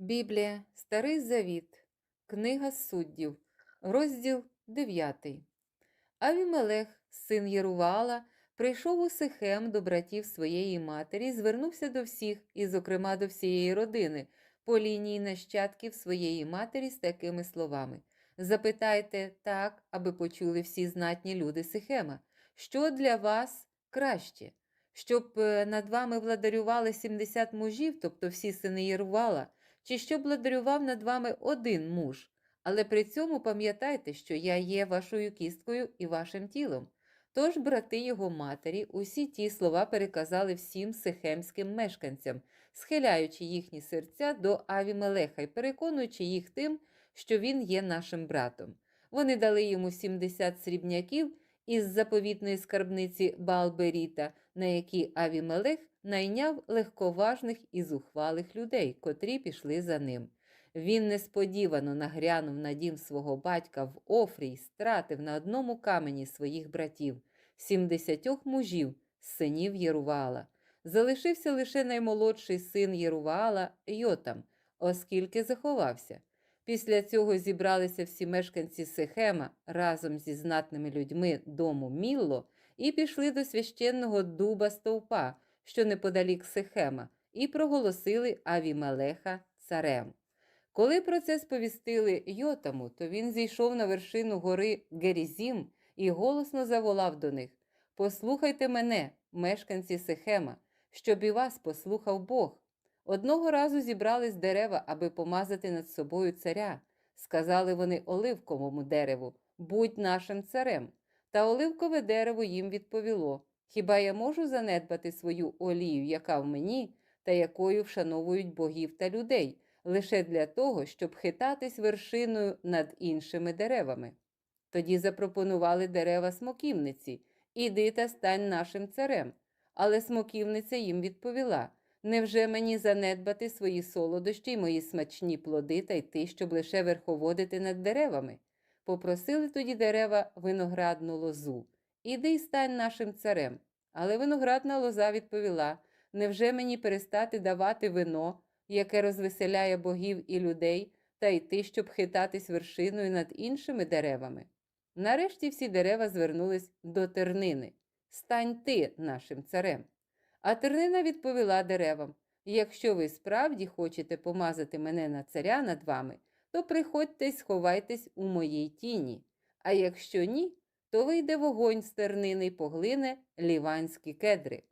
Біблія, Старий Завіт, Книга суддів, розділ 9. Авімелех, син Єрувала, прийшов у Сихем до братів своєї матері, звернувся до всіх, і, зокрема, до всієї родини, по лінії нащадків своєї матері з такими словами: Запитайте так, аби почули всі знатні люди Сихема, що для вас краще, щоб е, над вами владарювали 70 мужів, тобто всі сини Єрувала, чи щоб владарював над вами один муж. Але при цьому пам'ятайте, що я є вашою кісткою і вашим тілом. Тож брати його матері усі ті слова переказали всім сихемським мешканцям, схиляючи їхні серця до Авімелеха і переконуючи їх тим, що він є нашим братом. Вони дали йому 70 срібняків із заповітної скарбниці Балберіта, на які Авімелех найняв легковажних і зухвалих людей, котрі пішли за ним. Він несподівано нагрянув на дім свого батька в Офрі й стратив на одному камені своїх братів, сімдесятьох мужів, синів Єрувала. Залишився лише наймолодший син Єрувала Йотам, оскільки заховався. Після цього зібралися всі мешканці Сихема разом зі знатними людьми дому Мілло і пішли до священного дуба стовпа, що неподалік Сихема, і проголосили Авімелеха царем. Коли про це сповістили Йотаму, то він зійшов на вершину гори Герізім і голосно заволав до них: Послухайте мене, мешканці Сихема, щоб і вас послухав Бог. Одного разу зібрались дерева, аби помазати над собою царя. Сказали вони оливковому дереву Будь нашим царем. Та оливкове дерево їм відповіло: Хіба я можу занедбати свою олію, яка в мені, та якою вшановують богів та людей, лише для того, щоб хитатись вершиною над іншими деревами? Тоді запропонували дерева смоківниці Іди та стань нашим царем. Але смоківниця їм відповіла: Невже мені занедбати свої солодощі й мої смачні плоди та йти, щоб лише верховодити над деревами? Попросили тоді дерева виноградну лозу. Іди й стань нашим царем. Але виноградна лоза відповіла: Невже мені перестати давати вино, яке розвеселяє богів і людей, та йти, щоб хитатись вершиною над іншими деревами? Нарешті всі дерева звернулись до тернини. Стань ти нашим царем. А тернина відповіла деревам: Якщо ви справді хочете помазати мене на царя над вами, то приходьте й сховайтесь у моїй тіні. А якщо ні, то вийде вогонь з тернини й поглине ліванські кедри.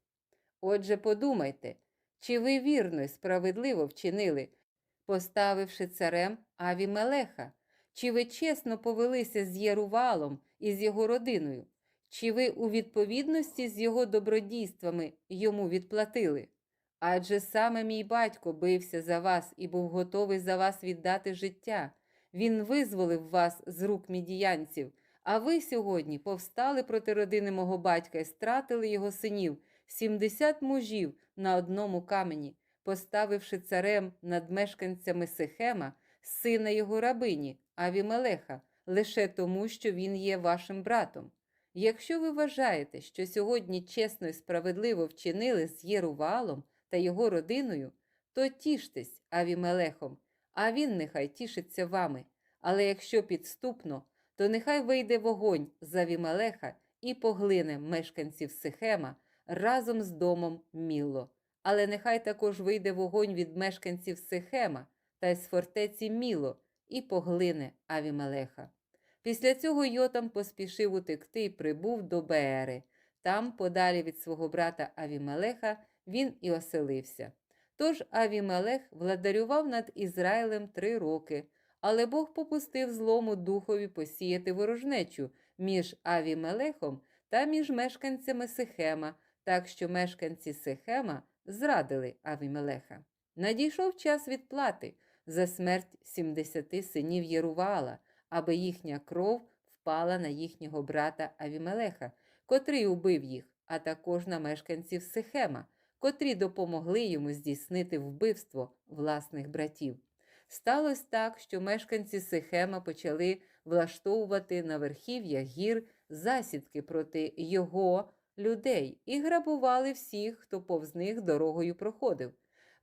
Отже, подумайте, чи ви вірно й справедливо вчинили, поставивши царем Авімелеха, чи ви чесно повелися з Єрувалом і з його родиною, чи ви у відповідності з його добродійствами йому відплатили? Адже саме мій батько бився за вас і був готовий за вас віддати життя. Він визволив вас з рук мідіянців, а ви сьогодні повстали проти родини мого батька і стратили його синів, сімдесят мужів на одному камені, поставивши царем над мешканцями Сихема, сина його рабині, Авімелеха, лише тому, що він є вашим братом. Якщо ви вважаєте, що сьогодні чесно і справедливо вчинили з Єрувалом та його родиною, то тіштесь Авімелехом, а він нехай тішиться вами. Але якщо підступно, то нехай вийде вогонь з Авімелеха і поглине мешканців Сихема разом з домом Мілло. Але нехай також вийде вогонь від мешканців Сихема та й з фортеці Міло і поглине Авімелеха. Після цього Йотам поспішив утекти і прибув до Беери. Там, подалі від свого брата Авімелеха, він і оселився. Тож Авімелех владарював над Ізраїлем три роки, але Бог попустив злому духові посіяти ворожнечу між Авімелехом та між мешканцями Сихема, так що мешканці Сихема зрадили Авімелеха. Надійшов час відплати за смерть 70 синів Єрувала, аби їхня кров впала на їхнього брата Авімелеха, котрий убив їх, а також на мешканців Сихема, котрі допомогли йому здійснити вбивство власних братів. Сталося так, що мешканці Сихема почали влаштовувати на верхів'ях гір засідки проти його людей і грабували всіх, хто повз них дорогою проходив.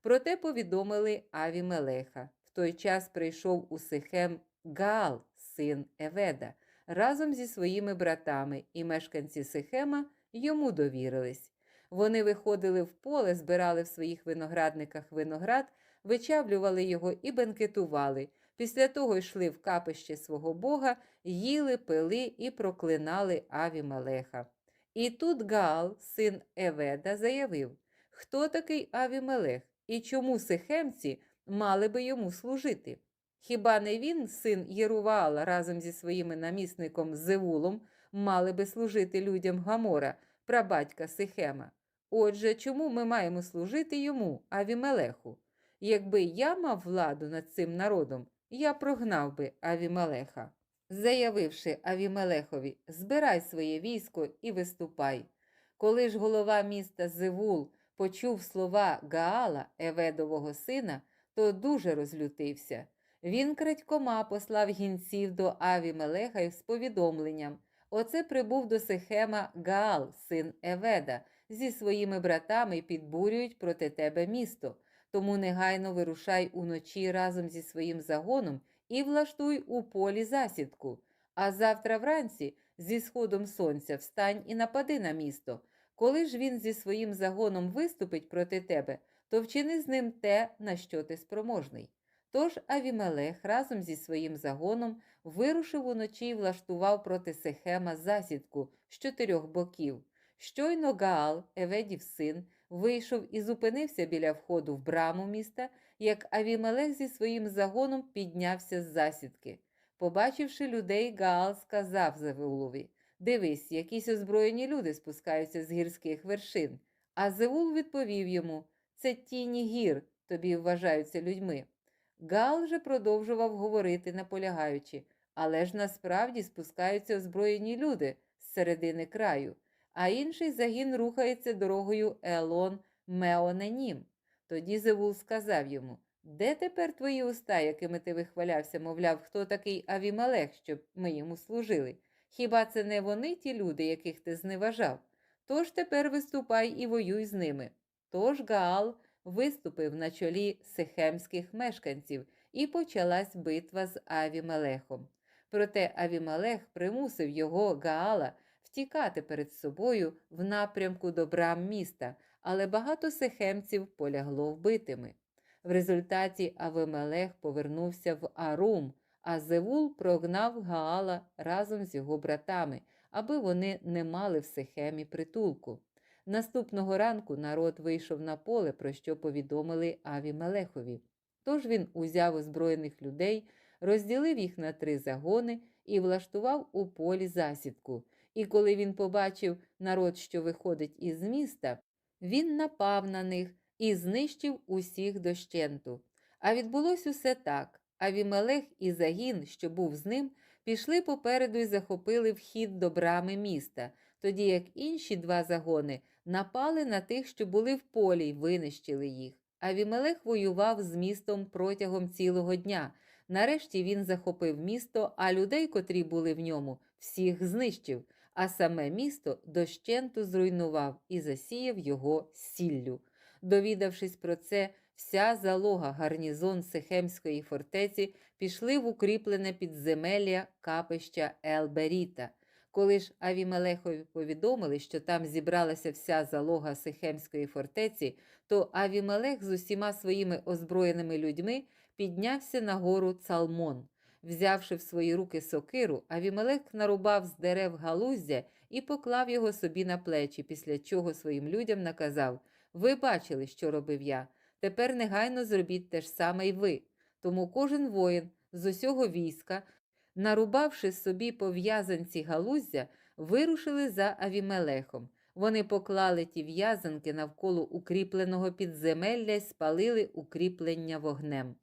Проте повідомили Авімелеха. В той час прийшов у Сихем Гаал, син Еведа, разом зі своїми братами, і мешканці Сихема йому довірились. Вони виходили в поле, збирали в своїх виноградниках виноград, вичавлювали його і бенкетували. Після того йшли в капище свого Бога, їли, пили і проклинали Авімелеха. І тут Гаал, син Еведа, заявив, хто такий Авімелех і чому сихемці мали би йому служити? Хіба не він, син Єруваала, разом зі своїм намісником Зевулом, мали би служити людям Гамора, прабатька Сихема? Отже, чому ми маємо служити йому, Авімелеху? Якби я мав владу над цим народом, я прогнав би Авімелеха. Заявивши Авімелехові, збирай своє військо і виступай. Коли ж голова міста Зевул почув слова Гаала, Еведового сина, то дуже розлютився. Він крадькома послав гінців до Авімелеха з повідомленням. Оце прибув до Сихема Гаал, син Еведа, зі своїми братами підбурюють проти тебе місто. Тому негайно вирушай уночі разом зі своїм загоном і влаштуй у полі засідку. А завтра вранці, зі сходом сонця, встань і напади на місто. Коли ж він зі своїм загоном виступить проти тебе, то вчини з ним те, на що ти спроможний. Тож Авімелех разом зі своїм загоном вирушив уночі і влаштував проти Сехема засідку з чотирьох боків. Щойно Гаал, Еведів син, вийшов і зупинився біля входу в браму міста, як Авімелех зі своїм загоном піднявся з засідки. Побачивши людей, Гаал сказав Зевулові Дивись, якісь озброєні люди спускаються з гірських вершин. А Зевул відповів йому Це тіні гір, тобі вважаються людьми. Гал же продовжував говорити, наполягаючи, але ж насправді спускаються озброєні люди з середини краю, а інший загін рухається дорогою Елон Меоненім. Тоді Зевул сказав йому Де тепер твої уста, якими ти вихвалявся, мовляв, хто такий Авімелех, щоб ми йому служили? Хіба це не вони ті люди, яких ти зневажав? Тож тепер виступай і воюй з ними. Тож Гаал виступив на чолі сихемських мешканців, і почалась битва з Авімелехом. Проте Авімелех примусив його Гаала втікати перед собою в напрямку до брам міста, але багато сихемців полягло вбитими. В результаті Авимелех повернувся в Арум, а Зевул прогнав Гаала разом з його братами, аби вони не мали в Сихемі притулку. Наступного ранку народ вийшов на поле, про що повідомили Авімелехові. Тож він узяв озброєних людей, розділив їх на три загони і влаштував у полі засідку. І коли він побачив народ, що виходить із міста, він напав на них і знищив усіх дощенту. А відбулось усе так. Авімелех і загін, що був з ним, пішли попереду і захопили вхід до брами міста, тоді як інші два загони напали на тих, що були в полі, й винищили їх. Авімелех воював з містом протягом цілого дня. Нарешті він захопив місто, а людей, котрі були в ньому, всіх знищив, а саме місто дощенту зруйнував і засіяв його сіллю. Довідавшись про це, вся залога гарнізон Сихемської фортеці пішли в укріплене підземелля капища Елберіта. Коли ж Авімелехові повідомили, що там зібралася вся залога Сихемської фортеці, то Авімелех з усіма своїми озброєними людьми піднявся на гору Цалмон. Взявши в свої руки сокиру, Авімелех нарубав з дерев галуздя і поклав його собі на плечі, після чого своїм людям наказав Ви бачили, що робив я. Тепер негайно зробіть те ж саме й ви. Тому кожен воїн з усього війська, нарубавши собі пов'язанці галуздя, вирушили за Авімелехом. Вони поклали ті в'язанки навколо укріпленого підземелля й спалили укріплення вогнем.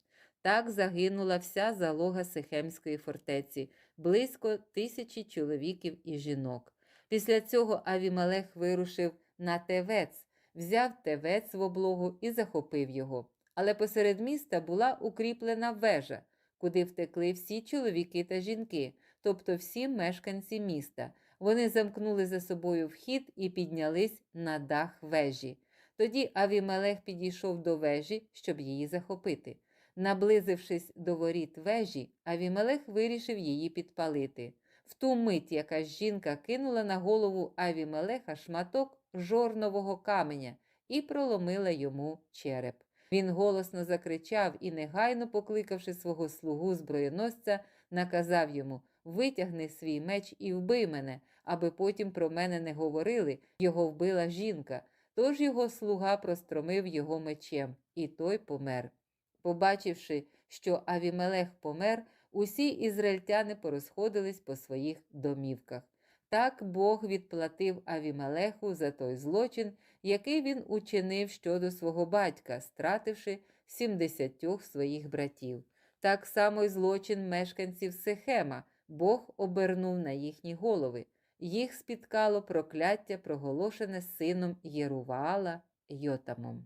Так загинула вся залога Сихемської фортеці, близько тисячі чоловіків і жінок. Після цього Авімелех вирушив на Тевець, взяв Тевець в облогу і захопив його. Але посеред міста була укріплена вежа, куди втекли всі чоловіки та жінки, тобто всі мешканці міста. Вони замкнули за собою вхід і піднялись на дах вежі. Тоді Авімелех підійшов до вежі, щоб її захопити. Наблизившись до воріт вежі, Авімелех вирішив її підпалити. В ту мить якась жінка кинула на голову Авімелеха шматок жорнового каменя і проломила йому череп. Він голосно закричав і, негайно покликавши свого слугу зброєносця, наказав йому Витягни свій меч і вбий мене, аби потім про мене не говорили, його вбила жінка. Тож його слуга простромив його мечем, і той помер. Побачивши, що Авімелех помер, усі ізраїльтяни порозходились по своїх домівках. Так Бог відплатив Авімелеху за той злочин, який він учинив щодо свого батька, стративши сімдесятьох своїх братів. Так само й злочин мешканців Сихема Бог обернув на їхні голови. Їх спіткало прокляття, проголошене сином Єруваала Йотамом.